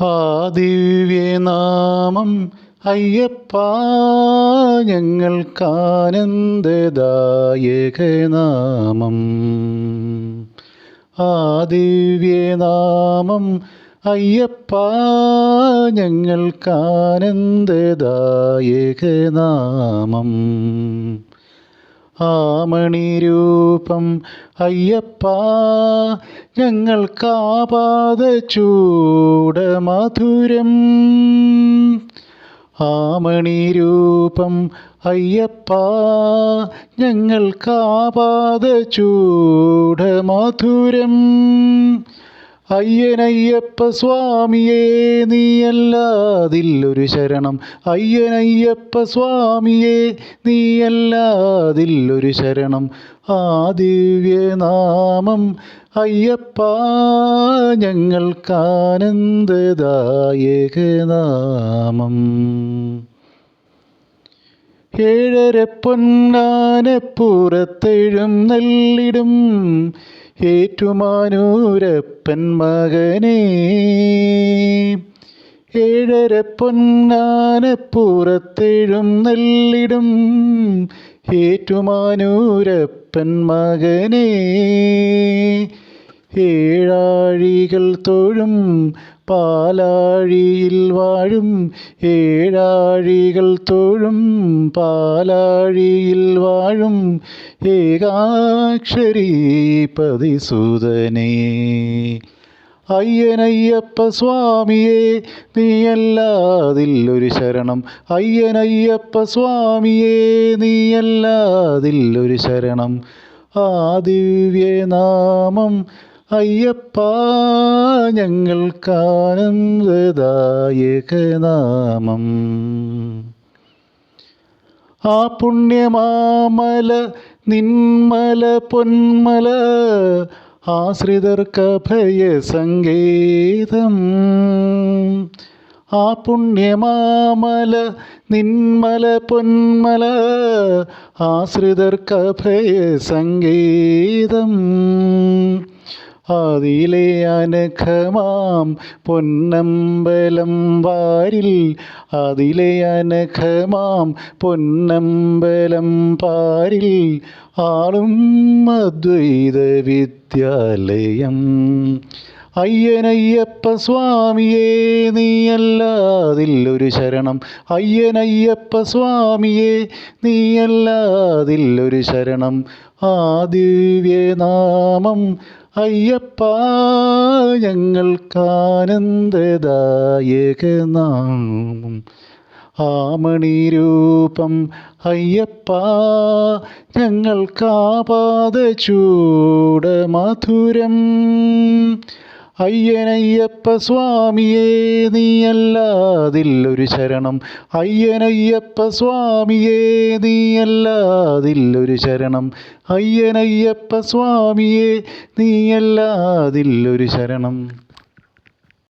ആ ദിവ്യനാമം അയ്യപ്പ ഞങ്ങൾക്കാനന്ദദായകനാമം ആ ദിവ്യനാമം അയ്യപ്പ ഞങ്ങൾക്കാനന്ദദായകനാമം ആമണിരൂപം. അയ്യപ്പ ഞങ്ങൾക്കാപാത ചൂടമധുരം. ആമണിരൂപം. അയ്യപ്പ ഞങ്ങൾക്കാപാത ചൂടമധുരം. അയ്യനയ്യപ്പ സ്വാമിയേ നീയല്ലാതില്ലൊരു ശരണം. അയ്യനയ്യപ്പ സ്വാമിയേ നീയല്ലാതില്ലൊരു ശരണം. ആ ദിവ്യനാമം അയ്യപ്പ ഞങ്ങൾക്കാനന്ദദായകനാമം. ഏഴര പൊന്നാനപ്പുറത്തെഴും നെല്ലിടും ഏറ്റുമാനൂരപ്പൻ മകനേ ഏഴര പൊന്നാനപ്പുറത്തെഴും നെല്ലിടും ഏറ്റുമാനൂരപ്പൻ മകനേ ഏഴാഴികൾ തൊഴും പാലാഴിയിൽ വാഴും ഏഴാഴികൾ തൊഴും. പാലാഴിയിൽ വാഴും ഏകാക്ഷരി പതിസുതനേ അയ്യനയ്യപ്പ സ്വാമിയെ ഒരു ശരണം. അയ്യനയ്യപ്പ സ്വാമിയെ ഒരു ശരണം. ആ ദിവ്യനാമം അയ്യപ്പ ഞങ്ങൾക്കാനന്ദദായകനാമം ആ പുണ്യമാമല നിന്മല പൊന്മല ആശ്രിതർക്കഭയ സങ്കേതം. ആ പുണ്യമാമല നിന്മല പൊന്മല ആശ്രിതർക്കഭയ സങ്കേതം. അതിലെ പൊന്നമ്പലം വാരിൽ. അതിലെ പൊന്നമ്പലം പാരിൽ. ആളും അദ്വൈത വിദ്യാലയം അയ്യനയ്യപ്പ സ്വാമിയേ നീയല്ലാതില്ലൊരു ശരണം. അയ്യനയ്യപ്പ സ്വാമിയേ നീയല്ലാതില്ലൊരു ശരണം. ആ ദിവ്യനാമം അയ്യപ്പ ഞങ്ങൾക്കാനന്ദദായക നാമം ആമണി രൂപം അയ്യപ്പ ഞങ്ങൾക്കാപാദ ചൂട ചൂടമധുരം അയ്യനയ്യപ്പ സ്വാമിയേ നീയല്ലാതില്ലൊരു ശരണം. അയ്യനയ്യപ്പ സ്വാമിയേ നീയല്ലാതില്ലൊരു ശരണം. അയ്യനയ്യപ്പ സ്വാമിയേ നീയല്ലാതില്ലൊരു ശരണം.